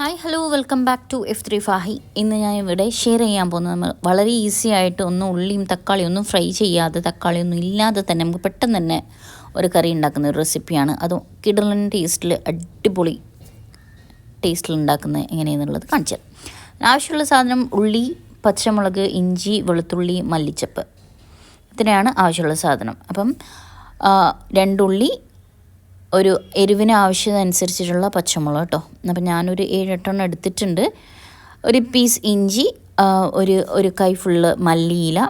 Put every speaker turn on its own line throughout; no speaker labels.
Hi hello welcome back to F three Fahi ഇന്ന് ഞാൻ ഇവിടെ ഷെയർ ചെയ്യാൻ പോകുന്നത് നമ്മൾ വളരെ ഈസി ആയിട്ട് ഒന്നും ഉള്ളിയും തക്കാളിയും ഒന്നും ഫ്രൈ ചെയ്യാതെ തക്കാളിയൊന്നും ഇല്ലാതെ തന്നെ നമുക്ക് പെട്ടെന്ന് തന്നെ ഒരു കറി ഉണ്ടാക്കുന്ന ഒരു റെസിപ്പിയാണ് അത് കിടലൻ ടേസ്റ്റിൽ അടിപൊളി ടേസ്റ്റിൽ ഉണ്ടാക്കുന്നത് എങ്ങനെയെന്നുള്ളത് കാണിച്ചു തരാം. ആവശ്യമുള്ള സാധനം ഉള്ളി പച്ചമുളക് ഇഞ്ചി വെളുത്തുള്ളി മല്ലിച്ചപ്പ്. ഇത്രയാണ് ആവശ്യമുള്ള സാധനം. അപ്പം രണ്ടുള്ളി ഒരു എരിവിന് ആവശ്യമനുസരിച്ചിട്ടുള്ള പച്ചമുളക് കേട്ടോ അപ്പം ഞാനൊരു ഏഴെട്ടെണ്ണം എടുത്തിട്ടുണ്ട്. ഒരു പീസ് ഇഞ്ചി ഒരു ഒരു കൈ ഫുള്ള് മല്ലിയില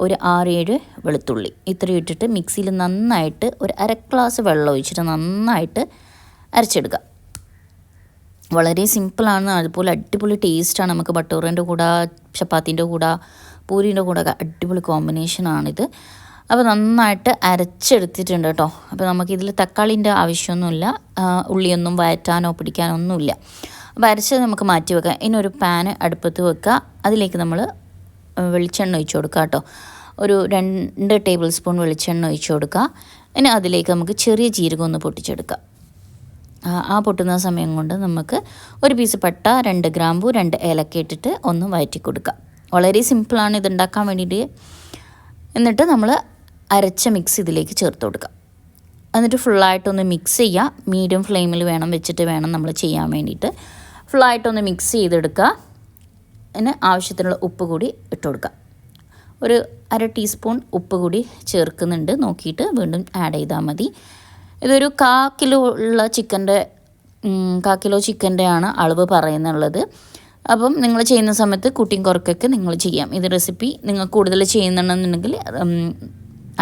ഒരു ആറേഴ് വെളുത്തുള്ളി. ഇത്രയും ഇട്ടിട്ട് മിക്സിയിൽ നന്നായിട്ട് ഒരു അര ഗ്ലാസ് വെള്ളം ഒഴിച്ചിട്ട് നന്നായിട്ട് അരച്ചെടുക്കുക വളരെ സിമ്പിളാണ് അതുപോലെ അടിപൊളി ടേസ്റ്റാണ് നമുക്ക് ബട്ടൂറിന്റെ കൂടെ ചപ്പാത്തിന്റെ കൂടെ പൂരിന്റെ കൂടെ അടിപൊളി കോമ്പിനേഷനാണിത് അപ്പോൾ നന്നായിട്ട് അരച്ചെടുത്തിട്ടുണ്ട് കേട്ടോ. അപ്പോൾ നമുക്കിതിൽ തക്കാളിന്റെ ആവശ്യമൊന്നുമില്ല. ഉള്ളിയൊന്നും വയറ്റാനോ പിടിക്കാനോ ഒന്നുമില്ല. അപ്പോൾ അരച്ചത് നമുക്ക് മാറ്റി വെക്കാം. ഇനി ഒരു പാന് അടുപ്പത്ത് വെക്കുക. അതിലേക്ക് നമ്മൾ വെളിച്ചെണ്ണ ഒഴിച്ചു കൊടുക്കുക കേട്ടോ. ഒരു രണ്ട് ടേബിൾ സ്പൂൺ വെളിച്ചെണ്ണ ഒഴിച്ചു കൊടുക്കുക. ഇനി അതിലേക്ക് നമുക്ക് ചെറിയ ജീരകം ഒന്ന് പൊട്ടിച്ചെടുക്കാം ആ പൊട്ടുന്ന സമയം കൊണ്ട് നമുക്ക് ഒരു പീസ് പട്ട രണ്ട് ഗ്രാമ്പു രണ്ട് ഏലക്ക ഇട്ടിട്ട് ഒന്ന് വയറ്റി കൊടുക്കുക. വളരെ സിമ്പിളാണ് ഇത് ഉണ്ടാക്കാൻ വേണ്ടിയിട്ട്. എന്നിട്ട് നമ്മൾ അരച്ച മിക്സ് ഇതിലേക്ക് ചേർത്ത് കൊടുക്കുക. എന്നിട്ട് ഫുള്ളായിട്ടൊന്ന് മിക്സ് ചെയ്യുക. മീഡിയം ഫ്ലെയിമിൽ വേണം വെച്ചിട്ട് വേണം നമ്മൾ ചെയ്യാൻ വേണ്ടിയിട്ട്. ഫുള്ളായിട്ടൊന്ന് മിക്സ് ചെയ്തെടുക്കുക. അതിന് ആവശ്യത്തിനുള്ള ഉപ്പ് കൂടി ഇട്ട് കൊടുക്കുക. ഒരു അര ടീസ്പൂൺ ഉപ്പ് കൂടി ചേർക്കുന്നുണ്ട്. നോക്കിയിട്ട് വീണ്ടും ആഡ് ചെയ്താൽ മതി. ഇതൊരു കാ കിലോ ഉള്ള ചിക്കന്റെ കാ കിലോ ചിക്കന്റെ ആണ് അളവ് പറയുന്നുള്ളത്. അപ്പം നിങ്ങൾ ചെയ്യുന്ന സമയത്ത് കുട്ടിയും കുറക്കൊക്കെ നിങ്ങൾ ചെയ്യാം. ഇത് റെസിപ്പി നിങ്ങൾ കൂടുതൽ ചെയ്യുന്നുണ്ടെന്നുണ്ടെങ്കിൽ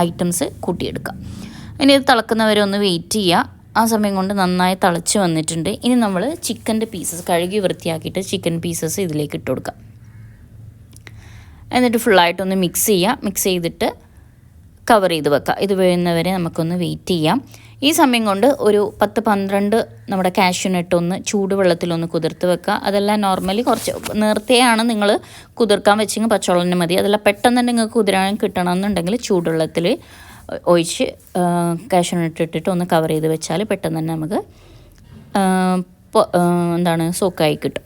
ഐറ്റംസ് കൂട്ടിയെടുക്കുക. ഇനി ഇത് തിളക്കുന്നവരെ ഒന്ന് വെയിറ്റ് ചെയ്യുക. ആ സമയം കൊണ്ട് നന്നായി തിളച്ച് വന്നിട്ടുണ്ട്. ഇനി നമ്മൾ ചിക്കന്റെ പീസസ് കഴുകി വൃത്തിയാക്കിയിട്ട് ചിക്കൻ പീസസ് ഇതിലേക്ക് ഇട്ട് കൊടുക്കാം എന്നിട്ട് ഫുള്ളായിട്ടൊന്ന് മിക്സ് ചെയ്യുക. മിക്സ് ചെയ്തിട്ട് കവർ ചെയ്ത് വെക്കുക. ഇത് വരെ നമുക്കൊന്ന് വെയിറ്റ് ചെയ്യാം. ഈ സമയം കൊണ്ട് ഒരു പത്ത് പന്ത്രണ്ട് നമ്മുടെ കാഷ്യൂനട്ടൊന്ന് ചൂടുവെള്ളത്തിലൊന്ന് കുതിർത്ത് വെക്കുക. അതെല്ലാം നോർമലി കുറച്ച് നേരത്തെയാണ് നിങ്ങൾ കുതിർക്കാൻ വെച്ചെങ്കിൽ പച്ചവെള്ളം മതി. അതെല്ലാം പെട്ടെന്ന് തന്നെ നിങ്ങൾക്ക് കുതിരാൻ കിട്ടണമെന്നുണ്ടെങ്കിൽ ചൂടുവെള്ളത്തിൽ ഒഴിച്ച് കാഷ്യൂനട്ട് ഇട്ടിട്ട് ഒന്ന് കവർ ചെയ്ത് വെച്ചാൽ പെട്ടെന്ന് തന്നെ നമുക്ക് എന്താണ് സോക്കായി കിട്ടും.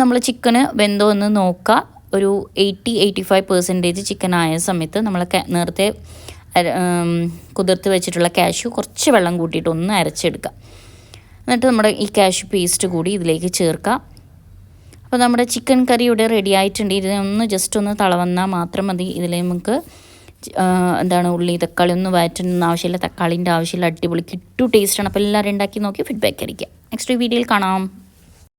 നമ്മൾ ചിക്കന് വെന്തോ എന്ന് നോക്കുക. ഒരു eighty eighty five percentage chicken ആയ സമയത്ത് നമ്മൾ നേരത്തെ കുതിർത്ത് വെച്ചിട്ടുള്ള കാഷ്യൂ കുറച്ച് വെള്ളം കൂട്ടിയിട്ട് ഒന്ന് അരച്ചെടുക്കുക എന്നിട്ട് നമ്മുടെ ഈ കാഷ്യൂ പേസ്റ്റ് കൂടി ഇതിലേക്ക് ചേർക്കുക അപ്പോൾ നമ്മുടെ ചിക്കൻ കറി ഇവിടെ റെഡി ആയിട്ടുണ്ട്. ഇതിനൊന്ന് ജസ്റ്റ് ഒന്ന് തളവന്നാൽ മാത്രം മതി. ഇതിൽ നമുക്ക് എന്താണ് ഉള്ളി തക്കാളി ഒന്നും വയറ്റുന്ന ആവശ്യമില്ല. തക്കാളിന്റെ ആവശ്യമില്ല. അടിപൊളി കിട്ടു ടേസ്റ്റാണ് അപ്പോൾ എല്ലാവരും ഉണ്ടാക്കി നോക്കി ഫീഡ്ബാക്ക് അടിക്കുക നെക്സ്റ്റ് വീഡിയോയിൽ കാണാം.